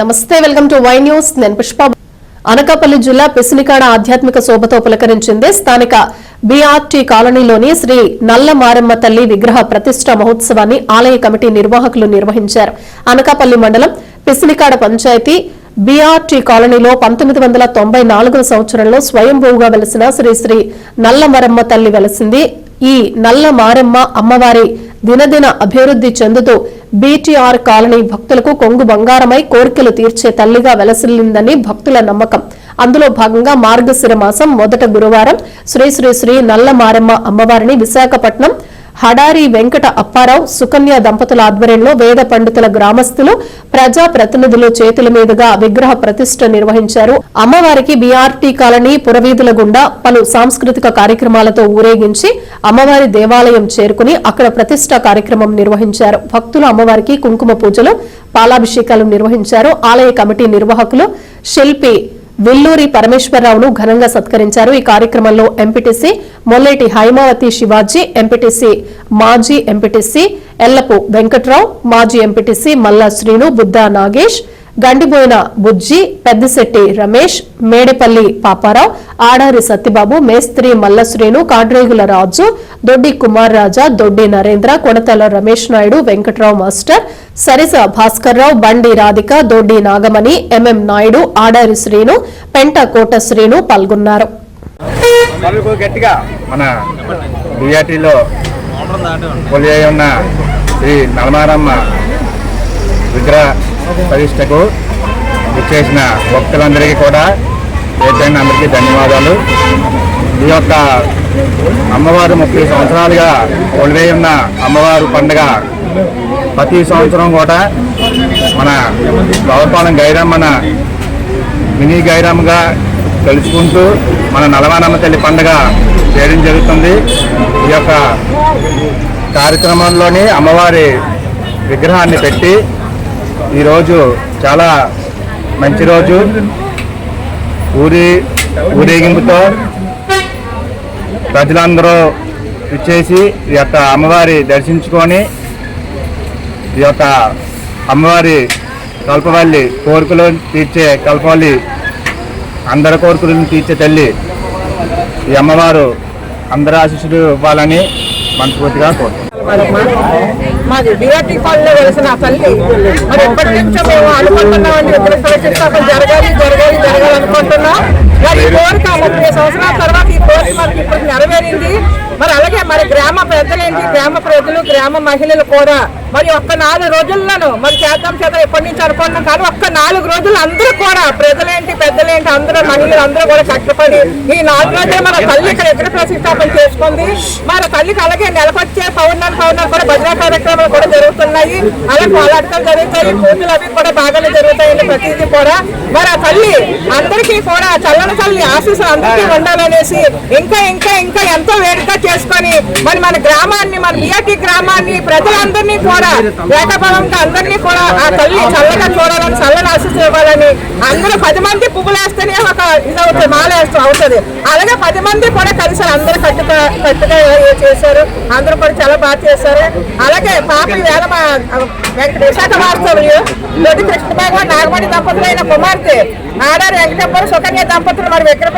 నమస్తే welcome to Y news. నేను పుష్ప. అనకాపల్లి జిల్లా పిసినికాడ ఆధ్యాత్మిక శోభతో పులకరించింది స్థానిక బీఆర్టీ కాలనీలోని శ్రీ నల్ల మారమ్మ తల్లి విగ్రహ ప్రతిష్ట మహోత్సవాన్ని ఆలయ కమిటీ నిర్వాహకులు నిర్వహించారు. అనకాపల్లి మండలం పిసినికాడ పంచాయతీ బీఆర్టీ కాలనీలో పంతొమ్మిది వందల తొంభై నాలుగవ సంవత్సరంలో స్వయంభూగా వెలిసిన శ్రీ శ్రీ నల్ల మరమ్మ తల్లి వెలిసింది. ఈ నల్ల మారమ్మ అమ్మవారి దినదిన అభివృద్ధి చెందుతూ బీటీఆర్ కాలనీ భక్తులకు కొంగు బంగారమై కోరికలు తీర్చే తల్లిగా వెలసిల్లిందని భక్తుల నమ్మకం. అందులో భాగంగా మార్గశిర మాసం మొదట గురువారం శ్రీ శ్రీ శ్రీ నల్ల మారమ్మ అమ్మవారిని విశాఖపట్నం హడారి వెంకట అప్పారావు సుకన్య దంపతుల ఆధ్వర్యంలో వేద పండితుల గ్రామస్తులు ప్రజా ప్రతినిధులు చేతుల మీదుగా విగ్రహ ప్రతిష్ఠ నిర్వహించారు. అమ్మవారికి బీఆర్టీ కాలనీ పురవీధుల గుండా పలు సాంస్కృతిక కార్యక్రమాలతో ఊరేగించి అమ్మవారి దేవాలయం చేరుకుని అక్కడ ప్రతిష్ట కార్యక్రమం నిర్వహించారు. భక్తులు అమ్మవారికి కుంకుమ పూజలు పాలాభిషేకాలు నిర్వహించారు. ఆలయ కమిటీ నిర్వాహకులు శిల్పి విల్లూరి పరమేశ్వరరావును ఘనంగా సత్కరించారు. ఈ కార్యక్రమంలో ఎంపీటీసీ మొల్లేటి హైమావతి శివాజీ ఎంపీటీసీ మాజీ ఎంపీటీసీ ఎల్లపు వెంకట్రావు మాజీ ఎంపీటీసీ మల్లా శ్రీను బుద్దా నాగేష్ గండిబోయిన బుజ్జి పెద్దశెట్టి రమేష్ మేడపల్లి పాపారావు ఆడారి సత్యబాబు మేస్త్రి మల్లశ్రీను కాడ్రేగుల రాజు దొడ్డి కుమార్ రాజా దొడ్డి నరేంద్ర కొనతల రమేష్ నాయుడు వెంకట్రావు మాస్టర్ సరిస భాస్కర్రావు బండి రాధిక దొడ్డి నాగమణి ఎంఎం నాయుడు ఆడారి శ్రీను పెంట కోట శ్రీను పాల్గొన్నారు. మన ఉన్న శ్రీ నలమారమ్మ విగ్రహ ప్రతిష్టకు ఇచ్చేసిన భక్తులందరికీ కూడా ఏదైనా అందరికీ ధన్యవాదాలు. ఈ యొక్క అమ్మవారు ముప్పై సంవత్సరాలుగా కొలివే ఉన్న అమ్మవారు పండుగ ప్రతి సంవత్సరం కూడా మన గౌరపాలెం గైరమ్మన మినీ గైరమ్మగా తెలుసుకుంటూ మన నలవానమ్మ తల్లి పండుగ చేయడం జరుగుతుంది. ఈ యొక్క కార్యక్రమంలోని అమ్మవారి విగ్రహాన్ని పెట్టి ఈరోజు చాలా మంచి రోజు. ఊరి ఊరేగింపుతో ప్రజలందరూ ఇచ్చేసి ఈ యొక్క అమ్మవారి దర్శించుకొని ఈ యొక్క అమ్మవారి కల్పవల్లి కోరికలు తీర్చే కల్పవల్లి అందరి కోరికలను తీర్చే తల్లి ఈ అమ్మవారు అందరి ఆశీస్సులు ఇవ్వాలని మనస్ఫూర్తిగా కోరుతున్నాను మాది డిఆర్టీ కాలనీలో వెలిసిన ఆ తల్లి. మరి ఎప్పటి నుంచో మేము అనుకుంటున్నామండి విగ్రహ అక్కడ జరగాలి జరగాలి జరగాలి అనుకుంటున్నాం. మరి ఈ కోరిక ముప్పై సంవత్సరాల తర్వాత ఈ కోరిక మనకి ఇప్పుడు నెరవేరింది. మరి అలాగే మరి గ్రామ పెద్దలేంటి గ్రామ ప్రజలు గ్రామ మహిళలు కూడా మరి ఒక్క నాలుగు రోజుల్లోనూ మరి చేద్దాం చేద్దాం ఎప్పటి నుంచి అనుకుంటున్నాం కానీ ఒక్క నాలుగు రోజులు అందరూ కూడా ప్రజలేంటి పెద్దలేంటి అందరూ మహిళలు అందరూ కూడా కష్టపడి ఈ నాలుగు రోజులు మన తల్లి ఇక్కడ విగ్రహ ప్రతిష్టాపన చేసుకుంది. మన తల్లికి అలాగే నెలకొచ్చే పౌర్ణమి పౌర్ణమి కూడా భజన కార్యక్రమాలు కూడా జరుగుతున్నాయి. అలాగే పోలాటలు జరుగుతాయి పూజలు అవి కూడా బాగానే జరుగుతాయండి ప్రతిదీ కూడా. మరి ఆ తల్లి అందరికీ కూడా చల్లని తల్లి ఆశీస్సులు అందరికీ ఉండాలనేసి ఇంకా ఇంకా ఇంకా ఎంతో వేడుక చేసుకొని మరి మన గ్రామాన్ని మన బిఆర్టీ గ్రామాన్ని ప్రజలందరినీ కూడా ఏకభావంగా అందరినీ కూడా ఆ తల్లి చల్లగా చూడాలని చల్లని ఆశీస్సులు ఇవ్వాలని అందరూ పది మంది పువ్వులు వేస్తేనే ఒక ఇది అవుతుంది అవుతుంది. అలాగే పది మంది కూడా కలిసి అందరూ కట్టుగా కట్టుగా చేశారు. అందరూ కూడా చాలా బాగా చేశారు. అలాగే పాప వేల వెంకట విశాఖ వాస్తవ్యులు కృష్ణ భగవాన్ నాగమణి దంపతులైన కుమార్తె ఆడారు వెంకటప్ప సుకన్య దంపతులు మరి విగ్రహ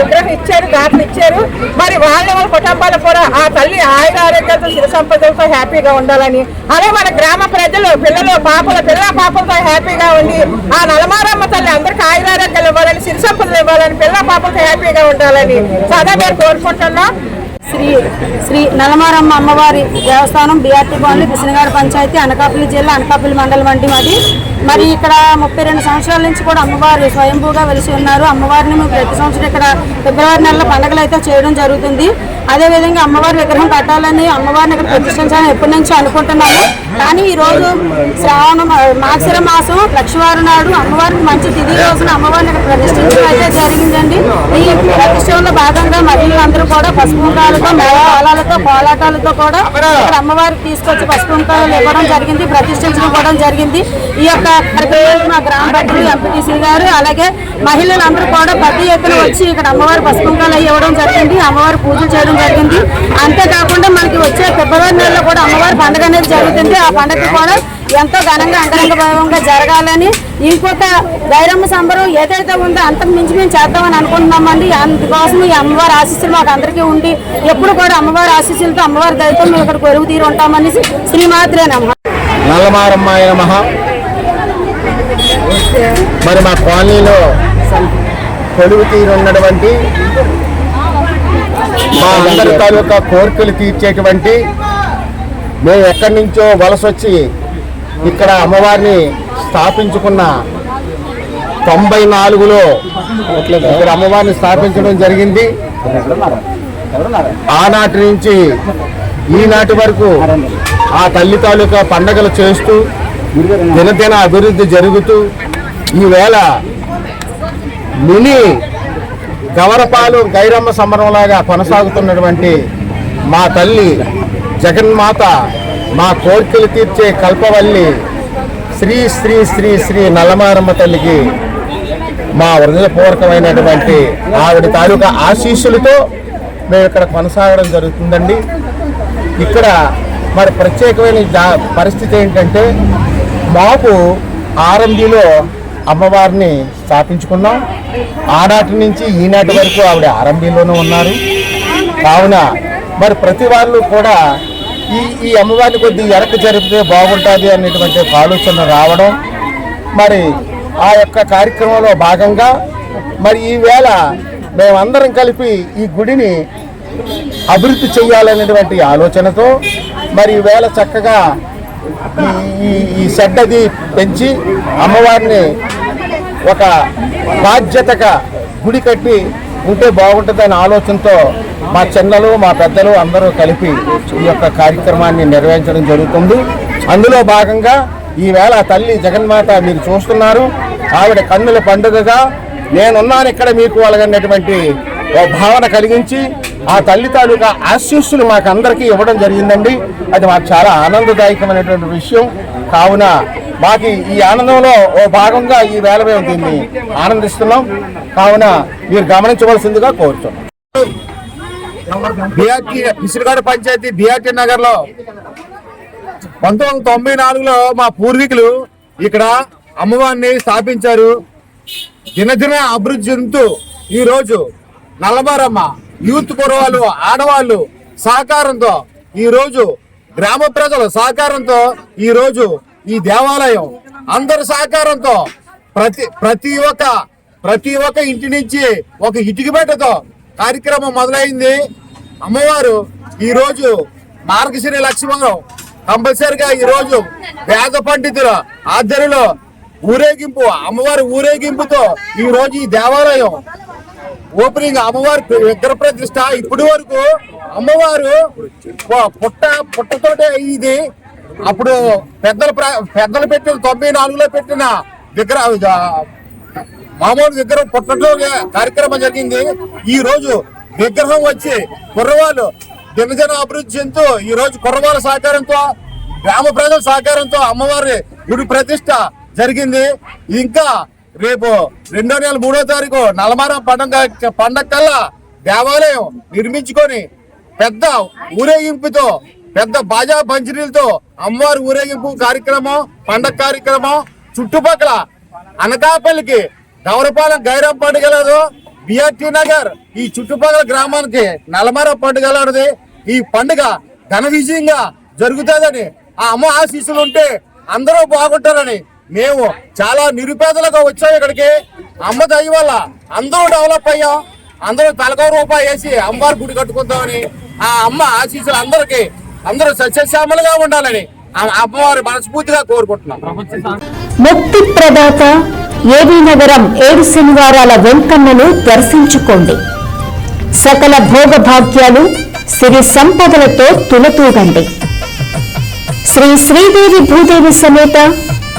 విగ్రహం ఇచ్చారు దాఖలు ఇచ్చారు. మరి వాళ్ళ వాళ్ళ కుటుంబాలు కూడా ఆ తల్లి ఆయుర ఆరోగ్యాలతో సిరి సంపదలతో హ్యాపీగా ఉండాలని అదే మన గ్రామ ప్రజలు పిల్లలు పాపల పిల్ల పాపలతో హ్యాపీగా ఉండి ఆ నలమారమ్మ తల్లి అందరికీ ఆయురారోగ్యాలు ఇవ్వాలని సిరిసంపదలు ఇవ్వాలని పిల్ల పాపలతో హ్యాపీగా ఉండాలని సదా మేము కోరుకుంటున్నాం. శ్రీ శ్రీ నలమారమ్మ అమ్మవారి దేవస్థానం బీఆర్టీ కాలనీ పిసినగాడు పంచాయతీ అనకాపల్లి జిల్లా అనకాపల్లి మండలం వంటి మాది మరి ఇక్కడ ముప్పై రెండు సంవత్సరాల నుంచి కూడా అమ్మవారు స్వయంభూగా వెలిసి ఉన్నారు. అమ్మవారిని మేము ప్రతి సంవత్సరం ఇక్కడ ఫిబ్రవరి నెలలో పండుగలు అయితే చేయడం జరుగుతుంది. అదేవిధంగా అమ్మవారి విగ్రహం కట్టాలని అమ్మవారిని ఇక్కడ ప్రతిష్ఠించాలని ఎప్పటి నుంచో అనుకుంటున్నాము. కానీ ఈరోజు శ్రావణ మాక్షర మాసం లక్ష్మీవారి నాడు అమ్మవారికి మంచి తిది రోజున అమ్మవారిని ఇక్కడ ప్రతిష్ఠించడం అయితే జరిగిందండి. ఈ ప్రతిష్టంలో భాగంగా మహిళలందరూ కూడా పసుపుంకాలతో మేళాలతో మేళతాళాలతో కూడా ఇక్కడ అమ్మవారికి తీసుకొచ్చి పసుపుంకాలు ఇవ్వడం జరిగింది ప్రతిష్ఠించడం కూడా జరిగింది. ఈ యొక్క కార్యక్రమానికి మా గ్రామ పెద్దలు ఎంపీటీసీ గారు అలాగే మహిళలందరూ కూడా పెద్ద ఎత్తున వచ్చి ఇక్కడ అమ్మవారి పసుపుంకాలు ఇవ్వడం జరిగింది అమ్మవారి పూజలు చేయడం జరిగింది. అంతేకాకుండా మనకి వచ్చే ఫిబ్రవరి నెలలో కూడా అమ్మవారి పండుగ అనేది జరుగుతుంది. ఆ పండుగ కూడా ఎంతో ఘనంగా అంగరంగ భావంగా జరగాలని ఇంకొక గైరమ్మ సంబరం ఏదైతే ఉందో అంతకు మించి మేము చేద్దామని అనుకుంటున్నామండి. అందుకోసం ఈ అమ్మవారి ఆశీస్సులు మాకు అందరికీ ఉండి ఎప్పుడు కూడా అమ్మవారి ఆశీస్సులతో అమ్మవారి దయతో మేము ఇక్కడ కొరుగు తీరు ఉంటామని శ్రీమాత్రేనమ్మ నల్లమారమ్మాయ నమః. మరి మా కాలనీలో కొలువు తీరున్నటువంటి మా అందరి తాలూకా కోరికలు తీర్చేటువంటి మేము ఎక్కడి నుంచో వలస వచ్చి ఇక్కడ అమ్మవారిని స్థాపించుకున్న తొంభై నాలుగులో ఇక్కడ అమ్మవారిని స్థాపించడం జరిగింది. ఆనాటి నుంచి ఈనాటి వరకు ఆ తల్లి తాలూకా పండగలు చేస్తూ దినదిన అభివృద్ధి జరుగుతూ ఈవేళ మినీ గవరపాలు గైరమ్మ సంబరంలాగా కొనసాగుతున్నటువంటి మా తల్లి జగన్మాత మా కోరికలు తీర్చే కల్పవల్లి శ్రీ శ్రీ శ్రీ శ్రీ నల్లమారమ్మ తల్లికి మా హృదయపూర్వకమైనటువంటి ఆవిడ తాలూకా ఆశీస్సులతో మేము ఇక్కడ కొనసాగడం జరుగుతుందండి. ఇక్కడ మరి ప్రత్యేకమైన జా- పరిస్థితి ఏంటంటే మాకు ఆరంభిలో అమ్మవారిని స్థాపించుకున్నాం. ఆనాటి నుంచి ఈనాటి వరకు ఆవిడ ఆర్ఎంబిలోనే ఉన్నారు. కావున మరి ప్రతి వాళ్ళు కూడా ఈ ఈ అమ్మవారిని కొద్ది ఎరక జరిపితే బాగుంటుంది అనేటువంటి ఆలోచన రావడం మరి ఆ యొక్క కార్యక్రమంలో భాగంగా మరి ఈవేళ మేమందరం కలిపి ఈ గుడిని అభివృద్ధి చేయాలనేటువంటి ఆలోచనతో మరి ఈవేళ చక్కగా ఈ- ఈ ఈ షెడ్ అది పెంచి అమ్మవారిని ఒక బాధ్యతగా గుడి కట్టి ఉంటే బాగుంటుందనే ఆలోచనతో మా చిన్నలు మా పెద్దలు అందరూ కలిపి ఈ యొక్క కార్యక్రమాన్ని నిర్వహించడం జరుగుతుంది. అందులో భాగంగా ఈవేళ తల్లి జగన్మాత మీరు చూస్తున్నారు. ఆవిడ కన్నుల పండుగగా నేనున్నాను ఇక్కడ మీకు అలగన్నటువంటి భావన కలిగించి ఆ తల్లి తాలూకా ఆశీస్సులు మాకు అందరికీ ఇవ్వడం జరిగిందండి. అది మాకు చాలా ఆనందదాయకమైనటువంటి విషయం. కావున మాకు ఈ ఆనందంలో ఓ భాగంగా ఈ వేళ మేము దీన్ని ఆనందిస్తున్నాం. కావున మీరు గమనించవలసిందిగా కోరుతున్నాం. బిఆర్టీ పిసిరిగాడ పంచాయతీ బిఆర్టీ నగర్లో పంతొమ్మిది వందల తొంభై నాలుగులో మా పూర్వీకులు ఇక్కడ అమ్మవారిని స్థాపించారు. దినదిన అభివృద్ధి చెందుతూ ఈ రోజు నల్లబారమ్మ యూత్ కురవాళ్ళు ఆడవాళ్ళు సహకారంతో ఈ రోజు గ్రామ ప్రజల సహకారంతో ఈ రోజు ఈ దేవాలయం. అందరి సహకారంతో ప్రతి ప్రతి ఒక్క ప్రతి ఒక్క ఇంటి నుంచి ఒక ఇటుకబెట్టతో కార్యక్రమం మొదలైంది. అమ్మవారు ఈరోజు మార్గశ్రీ లక్ష్మణం కంపల్సరిగా ఈ రోజు వేద పండితుల ఆధ్వర్యంలో ఊరేగింపు అమ్మవారి ఊరేగింపుతో ఈ రోజు ఈ దేవాలయం ఓపెనింగ్ అమ్మవారి విగ్రహ ప్రతిష్ట. ఇప్పటి వరకు అమ్మవారు పుట్ట పుట్టతోటే ఇది. అప్పుడు పెద్దలు ప్ర- పెద్దలు పెట్టిన తొంభై నాలుగులో పెట్టిన విగ్రహ మామూలు విగ్రహం పుట్టడంలో కార్యక్రమం జరిగింది. ఈ రోజు విగ్రహం వచ్చి కుర్రవాళ్ళు దినదిన అభివృద్ధి చెందుతూ ఈ రోజు కుర్రవాళ్ళ సహకారంతో గ్రామ ప్రజల సహకారంతో అమ్మవారి గుడి ప్రతిష్ట జరిగింది. ఇంకా రేపు రెండో నెల మూడో తారీఖు నలమారం పండగ పండగ కల్లా దేవాలయం నిర్మించుకొని పెద్ద ఊరేగింపుతో పెద్ద బాజా పంచరీలతో అమ్మవారి ఊరేగింపు కార్యక్రమం పండగ కార్యక్రమం చుట్టుపక్కల అనకాపల్లికి గౌరపాలెం గైరం పండుగలదు బిఆర్టీ నగర్ ఈ చుట్టుపక్కల గ్రామానికి నలమర పండుగలది ఈ పండుగ ఘన విజయంగా జరుగుతుందని ఆ అమ్మ ఆశీస్సులు ఉంటే అందరూ బాగుంటారని మేము చాలా నిరుపేదలుగా వచ్చాం ఇక్కడికి. అమ్మ దయ వల్ల అందరూ డెవలప్ అయ్యాం. అందరూ తలకో రూపాయి వేసి అమ్మవారి గుడి కట్టుకుందామని ఆ అమ్మ ఆశీస్సులు అందరికీ అందరూ సస్యశ్యామలుగా ఉండాలని ఆ అమ్మవారి మనస్ఫూర్తిగా కోరుకుంటున్నాం. ముక్తి ప్రదాత ఏబీ నగరం ఏడు శనివారాల వెంకన్నను దర్శించుకోండి. సకల భోగభాగ్యాలు సిరి సంపదలతో తులతూగండి. శ్రీ శ్రీదేవి భూదేవి సమేత